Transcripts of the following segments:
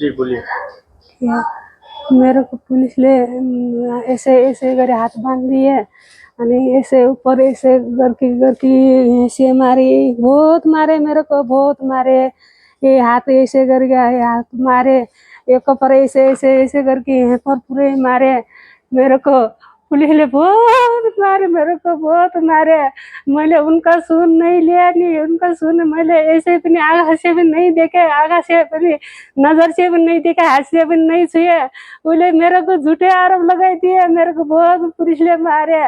जी, बोलिए। मेरे को पुलिस ले ऐसे ऐसे करे हाथ बाँध दिए ऐसे ऊपर ऐसे गरकी गरकी ऐसे मारी, बहुत मारे मेरे को, बहुत मारे। ये हाथ ऐसे करके ये हाथ मारे एक पर ऐसे ऐसे ऐसे करके पर पूरे मारे मेरे को। ने बहुत मारे मेरे को बहुत मारे। मैंने उनका सुन नहीं लिया नहीं उनका सुन मैंने ऐसे आगा से भी नहीं देखे, आगा से भी नज़र से भी नहीं देखा, हाथ से भी नहीं छुए। बोले, मेरे को झूठे आरोप लगाई दिए, मेरे को बहुत पुलिस ने मारे।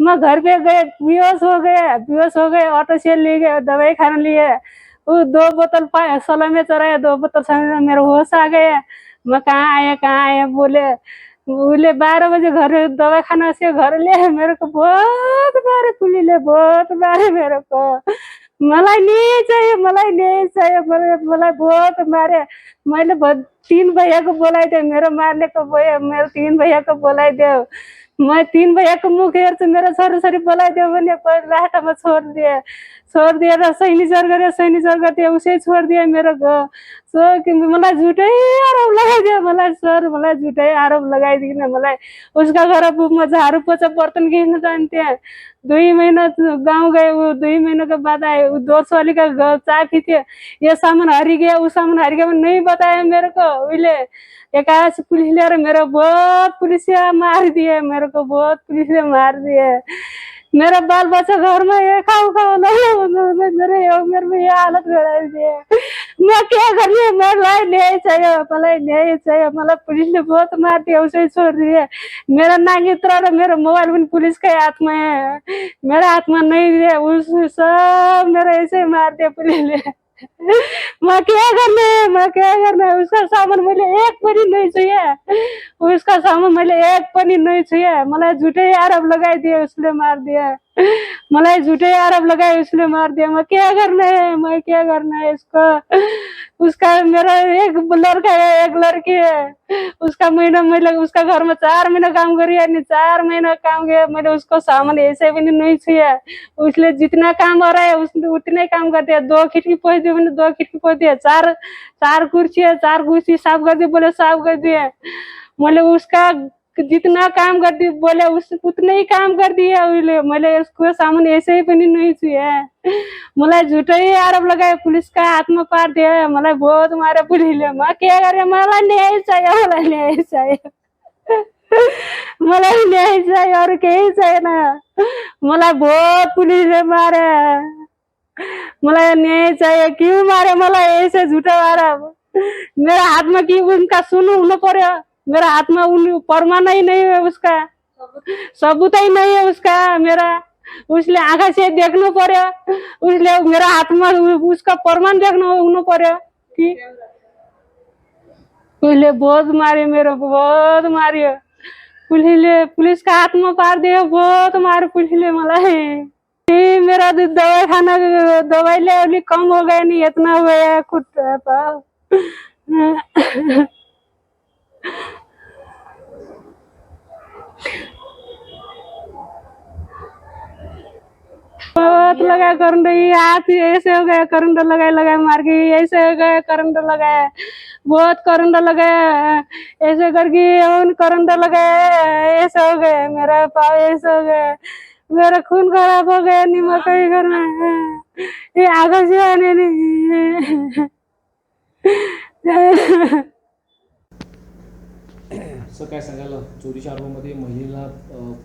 मैं घर पे गए, बेहोश हो गए, बेहोश हो गए, ऑटो से ले गए दवाई खाने लिए। वो दो बोतल सोलह में चढ़ाए दो बोतल मेरे होश आ गए। मैं कहाँ आया कहाँ आया, बोले उसले बाह्र बजे घर दबाईखाना घर घरले मेरो बहुत बाह्र पुलीले बहुत मारे मेरोको। मलाई नि चाहियो मलाई नि चाहियो मलाई मलाई बहुत मारे। मैले तिन भैयाको बोलाइदिएँ मेरो मार्नेको भयो मेरो तिन भैयाको बोलाइदेऊ म तिन भैयाको मुख हेर्छु मेरो छोराछोरी बोलाइदियो भने रातामा छोडिदिए। छोडिदिएर सैनिचर गरेर सैनिचर गरिदियो उसै छोडिदिए मेरो घर सो किन्तु मलाई झुटै आरोप लगाइदियो मलाई सर मलाई झुटै आरोप लगाइदिएन मलाई उसका घर म झाडु पोचा बर्तन किन्न जान्थेँ। दुई महिना गाउँ गए ऊ दुई महिनाको बाद आयो ऊ दोस्रो अलिक घर चाफी थियो यो सामान हरिगयो ऊ सामान हरिगयो भने नै बतायो मेरो को उहिले। एक से पुलिस ल्याएर मेरो बहुत पुलिसले मारिदिए मेरो बहुत पुलिसले मारिदिए मेरो बाल बच्चा घरमा ए खाऊ खाऊ मेरो यो मेरोमा यो हालत गराइदिए म के गर्ने मलाई न्याय चाहियो मलाई न्याय चाहियो मलाई पुलिसले बहुत मारिदियो उसै छोडिदिए मेरो नागित्र र मेरो मोबाइल पनि पुलिसकै हातमा मेरो हातमा नै दिए उस सब मेरो यसै मारिदियो पुलिसले मैं क्या करना है? मैं क्या करना है? उसका सामान मैले एक पनि नहीं चाहिए। उसका सामान मैले एक पनि नहीं चाहिए। मलाई झूठे आरोप लगाई दिए उसने मार दिया। मलाई झूठे आरोप लगाए उसने मार दिया। मैं क्या करना है? मैं क्या करना है इसको उसका मेरा एक लड़का है, एक लड़की है। उसका महीना मैंने उसका घर में चार महीना काम करी है चार महीना काम किया मैंने उसको सामान ऐसे भी नहीं छुआ उसने जितना काम हो रहा है उसने उतना काम कर दिया दो खिड़की पोछ दी मैंने दो खिड़की पोछ दिया चार चार कुर्सी है चार कुर्सी साफ़ कर दी बोले साफ़ कर दिए मैंने उसका जितना काम कर दी बोले उस, उतना ही काम कर दिया उसने मैंने उसको सामान ऐसे ही पनि नहीं छुए मलाई झुटै आरोप लगायो पुलिसका हातमा पारिदियो मलाई बहुत मारे पुलिसले। म के गरेँ मलाई न्याय चाहियो मलाई न्याय चाहियो मलाई न्याय चाहियो अरू केही छैन मलाई बहुत पुलिसले मारे। मलाई न्याय चाहियो क्यों मारे? मलाई ऐसे झुटो आरोप। मेरा हाथ में क्यों उनका सुन हुनु पर्यो मेरा हाथ में उन प्रमाण ही नहीं है उसका। सबूत ही नहीं है उसका मेरा। उसले आँखा से देख्नु पर्यो उसले मेरा हाथ में उ- उसका प्रमाण देख्नु हुनु पर्यो कि? उसले बहुत मार्यो मेरो बहुत मार्यो पुलिसले पुलिसका हातमा पारिदियो बहुत मार्यो पुलिसले मलाई। मेरा तो दवाई खाना दवाई ले अलिक कम हो गया नहीं इतना हो गया खुट्टा बहुत लगा करंट हाथ, ऐसे हो गया, करंट लगाए लगाए, मार के ऐसे हो गया, करंट लगाया बहुत करंट लगाया ऐसे करके करंट लगाया ऐसे हो गया मेरा पाव ऐसे हो गया मेरा खून खराब हो गया नमक ही करना ये आगे से आने नहीं सर काय सांगायला चोरीच्या आरोपामध्ये महिलेला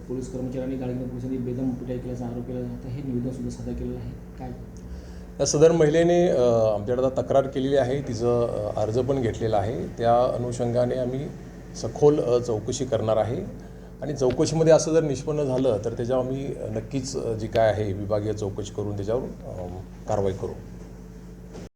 पोलीस कर्मचाऱ्यांनी गाडीने पोलिसांनी बेदम पिटाई केल्याचा आरोप केला जातो हे निवेदन सुद्धा सादर केलेलं आहे. काय? या सदर महिलेने आमच्याकडे आता तक्रार केलेली आहे. तिचं अर्ज पण घेतलेला आहे. त्या अनुषंगाने आम्ही सखोल चौकशी करणार आहे. आणि चौकशीमध्ये असं जर निष्पन्न झालं तर त्याच्यावर आम्ही नक्कीच जी काय आहे विभागीय चौकशी करून त्याच्यावर कारवाई करू.